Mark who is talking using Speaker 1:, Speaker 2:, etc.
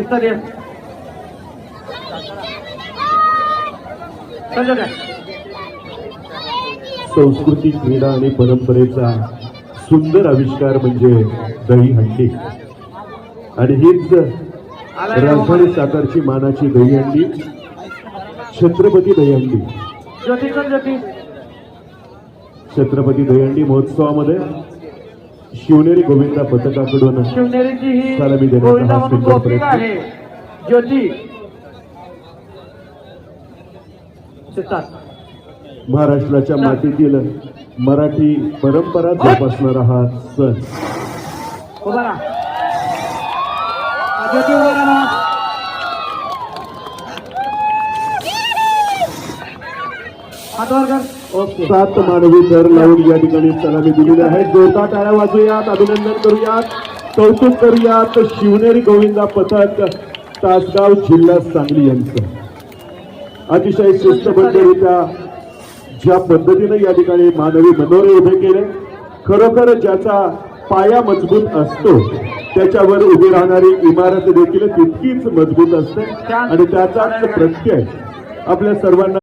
Speaker 1: काय
Speaker 2: संस्कृती क्रीडा आणि परंपरेचा सुंदर आविष्कार म्हणजे दहीहंडी आणि हीच राजधानी सातारची मानाची दहीहंडी छत्रपती दहीहंडी छत्रपती दहीहंडी महोत्सवामध्ये शिवनेरी गोविंदा पथकाकडून
Speaker 1: शिवनेरीची ही
Speaker 2: सलामी देण्याचा हा
Speaker 1: म्हणून
Speaker 2: सुंदर
Speaker 1: गोपिका
Speaker 2: प्रयत्न.
Speaker 1: आहे. ज्योती.
Speaker 2: महाराष्ट्राच्या मातीतील मराठी परंपरा जोपासणारा हा सण.
Speaker 1: उभा राहा ज्योती उभा राहा हात वर कर ओके
Speaker 2: सात मानवी दर लावून या ठिकाणी सलामी दिलेली आहे. जोरदार टाळ्या वाजूयात. अभिनंदन करूयात. कौतुक करूयात. शिवनेरी गोविंदा पथक तासगाव जिल्हा सांगली यांचं. अतिशय शिस्तबद्धरित्या ज्या पद्धतीने या ठिकाणी मानवी मनोरे उभे केले खरोखर ज्याचा पाया मजबूत असतो त्याच्यावर उभी राहणारी इमारत देखील तितकीच मजबूत असते. आणि त्याचाच प्रत्यय आपल्या सर्वांना